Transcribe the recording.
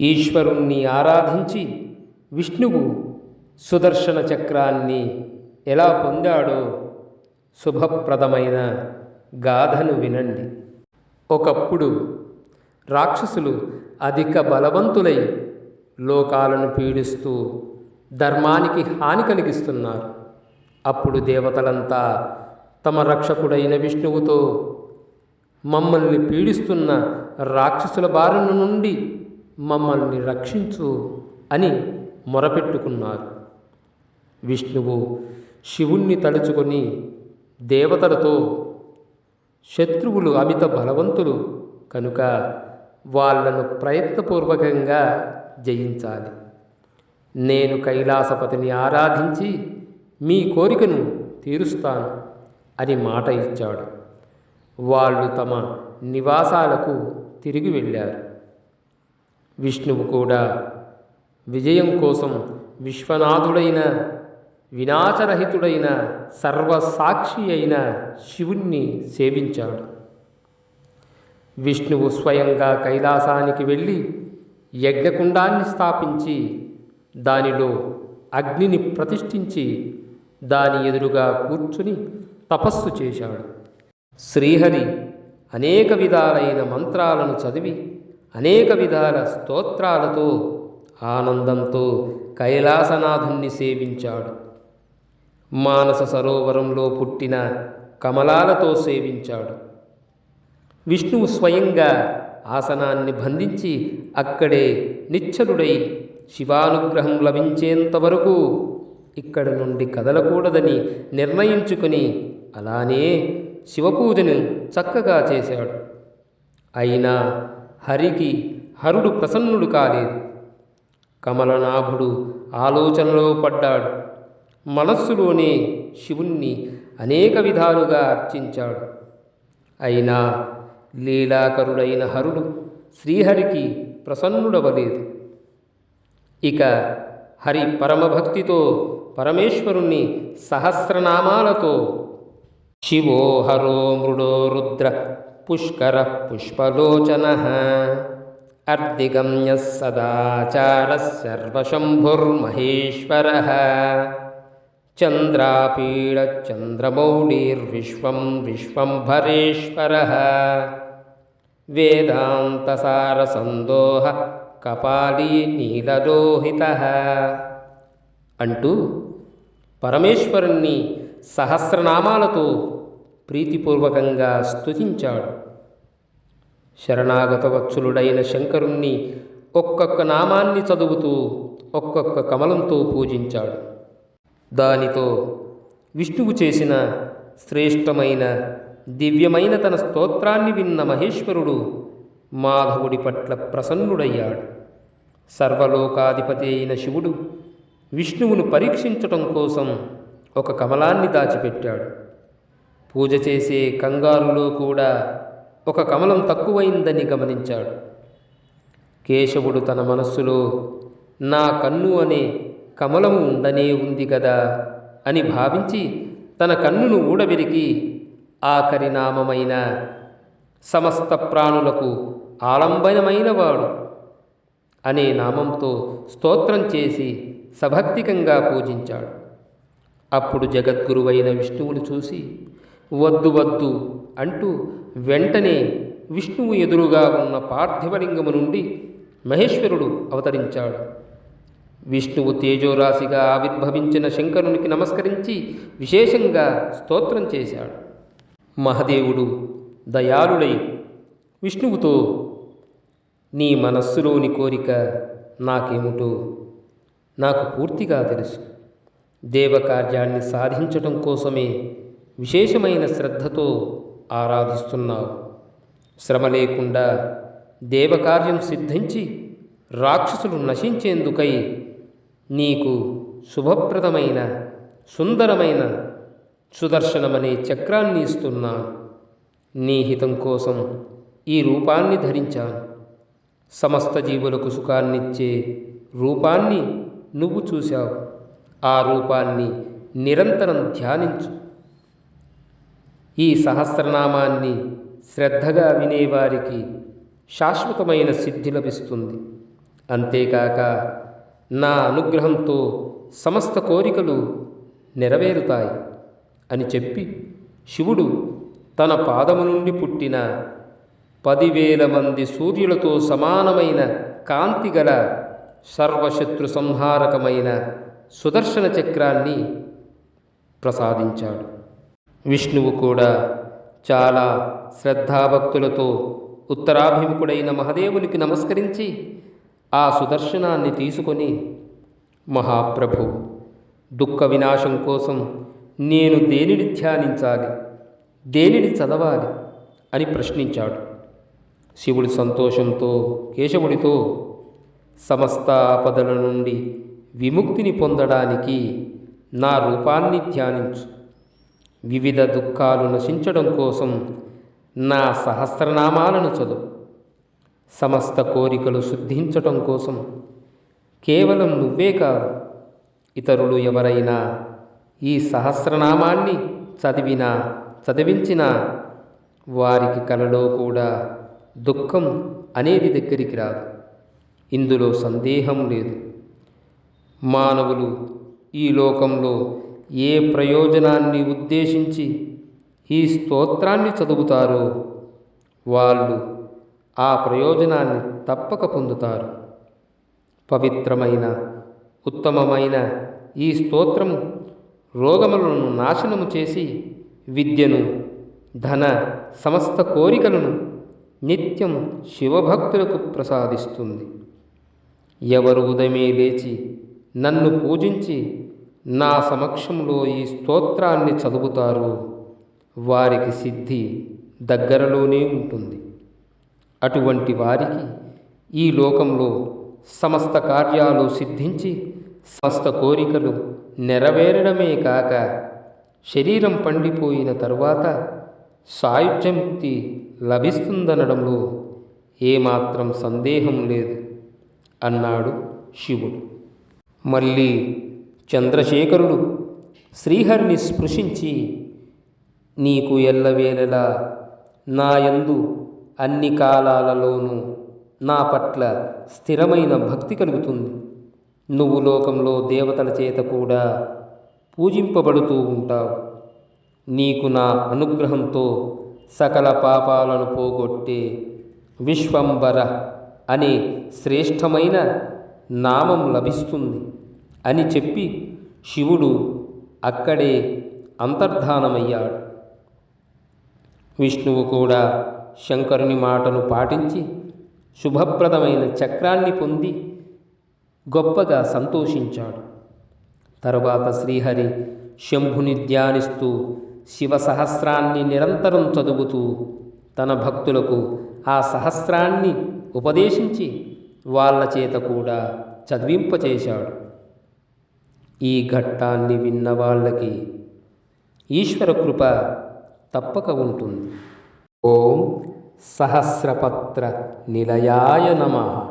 ఈశ్వరుణ్ణి ఆరాధించి విష్ణువు సుదర్శన చక్రాన్ని ఎలా పొందాడో శుభప్రదమైన గాథను వినండి. ఒకప్పుడు రాక్షసులు అధిక బలవంతులై లోకాలను పీడిస్తూ ధర్మానికి హాని కలిగిస్తున్నారు. అప్పుడు దేవతలంతా తమ రక్షకుడైన విష్ణువుతో మమ్మల్ని పీడిస్తున్న రాక్షసుల బారిన నుండి మమ్మల్ని రక్షించు అని మొరపెట్టుకున్నారు. విష్ణువు శివుణ్ణి తలుచుకొని దేవతలతో శత్రువులు అమిత బలవంతులు కనుక వాళ్ళను ప్రయత్నపూర్వకంగా జయించాలి. నేను కైలాసపతిని ఆరాధించి మీ కోరికను తీరుస్తాను అని మాట ఇచ్చాడు. వాళ్ళు తమ నివాసాలకు తిరిగి వెళ్ళారు. విష్ణువు కూడా. విజయం కోసం విశ్వనాథుడైన వినాశరహితుడైన సర్వసాక్షి అయిన శివుణ్ణి సేవించాడు. విష్ణువు స్వయంగా కైలాసానికి వెళ్ళి యజ్ఞకుండాన్ని స్థాపించి దానిలో అగ్నిని ప్రతిష్ఠించి దాని ఎదురుగా కూర్చుని తపస్సు చేశాడు. శ్రీహరి అనేక విధాలైన మంత్రాలను చదివి అనేక విధాల స్తోత్రాలతో ఆనందంతో కైలాసనాథుణ్ణి సేవించాడు. మానస సరోవరంలో పుట్టిన కమలాలతో సేవించాడు. విష్ణువు స్వయంగా ఆసనాన్ని బంధించి అక్కడే నిశ్చలుడై శివానుగ్రహం లభించేంత వరకు నుండి కదలకూడదని నిర్ణయించుకుని అలానే శివపూజను చక్కగా చేశాడు. అయినా హరికి హరుడు ప్రసన్నుడు కాలేదు. కమలనాభుడు ఆలోచనలో పడ్డాడు. మనస్సులోనే శివుణ్ణి అనేక విధాలుగా అర్చించాడు. అయినా లీలాకరుడైన హరుడు శ్రీహరికి ప్రసన్నుడవలేదు. ఇక హరి పరమభక్తితో పరమేశ్వరుణ్ణి సహస్రనామాలతో శివో హరో మృడో రుద్ర పుష్కర పుష్పలోచన అర్దిగమ్య సదాచార సర్వశంభుర్మహేశ్వర చంద్రాపీడ చంద్రమౌళీర్విశ్వం విశ్వంభరేశ్వర వేదాంతసారసందోహ కపాలీ నీలలోహిత అంటూ పరమేశ్వరుణ్ణి సహస్రనామాలతో ప్రీతిపూర్వకంగా స్తుతించాడు. శరణాగత వత్సులుడైన శంకరుణ్ణి ఒక్కొక్క నామాన్ని చదువుతూ ఒక్కొక్క కమలంతో పూజించాడు. దానితో విష్ణువు చేసిన శ్రేష్టమైన దివ్యమైన తన స్తోత్రాన్ని విన్న మహేశ్వరుడు మాధవుడి పట్ల ప్రసన్నుడయ్యాడు. సర్వలోకాధిపతి అయిన శివుడు విష్ణువును పరీక్షించటం కోసం ఒక కమలాన్ని దాచిపెట్టాడు. పూజ చేసే కంగారులో కూడా ఒక కమలం తక్కువైందని గమనించాడు. కేశవుడు తన మనస్సులో నా కన్ను అనే కమలము ఉందనే ఉంది కదా అని భావించి తన కన్నును ఊడబెరికి ఆఖరి నామమైన సమస్త ప్రాణులకు ఆలంబనమైనవాడు అనే నామంతో స్తోత్రం చేసి సభక్తికంగా పూజించాడు. అప్పుడు జగద్గురువైన విష్ణువును చూసి వద్దు వద్దు అంటూ వెంటనే విష్ణువు ఎదురుగా ఉన్న పార్థివలింగము నుండి మహేశ్వరుడు అవతరించాడు. విష్ణువు తేజోరాశిగా ఆవిర్భవించిన శంకరునికి నమస్కరించి విశేషంగా స్తోత్రం చేశాడు. మహదేవుడు దయాళుడై విష్ణువుతో నీ మనస్సులోని కోరిక నాకేమిటో నాకు పూర్తిగా తెలుసు. దేవకార్యాన్ని సాధించటం కోసమే విశేషమైన శ్రద్ధతో ఆరాధిస్తున్నావు. శ్రమ లేకుండా దేవకార్యం సిద్ధించి రాక్షసులు నశించేందుకై నీకు శుభప్రదమైన సుందరమైన సుదర్శనమనే చక్రాన్ని ఇస్తున్నాను. నీ హితం కోసం ఈ రూపాన్ని ధరించాను. సమస్త జీవులకు సుఖాన్నిచ్చే రూపాన్ని నువ్వు చూశావు. ఆ రూపాన్ని నిరంతరం ధ్యానించు. ఈ సహస్రనామాన్ని శ్రద్ధగా వినేవారికి శాశ్వతమైన సిద్ధి లభిస్తుంది. అంతేకాక నా అనుగ్రహంతో సమస్త కోరికలు నెరవేరుతాయి అని చెప్పి శివుడు తన పాదము నుండి పుట్టిన పదివేల మంది సూర్యులతో సమానమైన కాంతి గల సర్వశత్రు సంహారకమైన సుదర్శన చక్రాన్ని ప్రసాదించాడు. విష్ణువు కూడా చాలా శ్రద్ధాభక్తులతో ఉత్తరాభిముఖుడైన మహదేవునికి నమస్కరించి ఆ సుదర్శనాన్ని తీసుకొని మహాప్రభు దుఃఖ వినాశం కోసం నేను దేనిని ధ్యానించాలి? దేనిని చదవాలి? అని ప్రశ్నించాడు. శివుడు సంతోషంతో కేశవుడితో సమస్త ఆపదల నుండి విముక్తిని పొందడానికి నా రూపాన్ని ధ్యానించు. వివిధ దుఃఖాలు నశించడం కోసం నా సహస్రనామాలను చదువు. సమస్త కోరికలు శుద్ధించటం కోసం కేవలం నువ్వే కాదు ఇతరులు ఎవరైనా ఈ సహస్రనామాన్ని చదివినా చదివించినా వారికి కలలో కూడా దుఃఖం అనేది దగ్గరికి రాదు. ఇందులో సందేహం లేదు. మానవులు ఈ లోకంలో ఏ ప్రయోజనాన్ని ఉద్దేశించి ఈ స్తోత్రాన్ని చదువుతారో వాళ్ళు ఆ ప్రయోజనాన్ని తప్పక పొందుతారు. పవిత్రమైన ఉత్తమమైన ఈ స్తోత్రము రోగములను నాశనము చేసి విద్యను ధన సమస్త కోరికలను నిత్యం శివభక్తులకు ప్రసాదిస్తుంది. ఎవరు ఉదయమే లేచి నన్ను పూజించి నా సమక్షంలో ఈ స్తోత్రాన్ని చదువుతారు. వారికి సిద్ధి దగ్గరలోనే ఉంటుంది. అటువంటి వారికి ఈ లోకంలో సమస్త కార్యాలు సిద్ధించి సమస్త కోరికలు నెరవేరడమే కాక శరీరం పండిపోయిన తరువాత సాయుధ్యముక్తి లభిస్తుందనడంలో ఏమాత్రం సందేహం లేదు అన్నాడు శివుడు. మళ్ళీ చంద్రశేఖరుడు శ్రీహరిని స్పృశించి నీకు ఎల్లవేళలా నాయందు అన్ని కాలాలలోనూ నా పట్ల స్థిరమైన భక్తి కలుగుతుంది. నువ్వు లోకంలో దేవతల చేత కూడా పూజింపబడుతూ ఉంటావు. నీకు నా అనుగ్రహంతో సకల పాపాలను పోగొట్టే విశ్వంబర అనే శ్రేష్టమైన నామం లభిస్తుంది. అని చెప్పి శివుడు అక్కడే అంతర్ధానమయ్యాడు. విష్ణువు కూడా శంకరుని మాటను పాటించి శుభప్రదమైన చక్రాన్ని పొంది గొప్పగా సంతోషించాడు. తరువాత శ్రీహరి శంభుని ధ్యానిస్తూ శివ సహస్రాన్ని నిరంతరం చదువుతూ తన భక్తులకు ఆ సహస్రాన్ని ఉపదేశించి వాళ్ళ చేత కూడా చదివింపచేశాడు. ఈ ఘట్టాన్ని విన్న వాళ్ళకి ఈశ్వర కృప తప్పక ఉంటుంది. ఓం సహస్రపత్ర నిలయాయ నమః.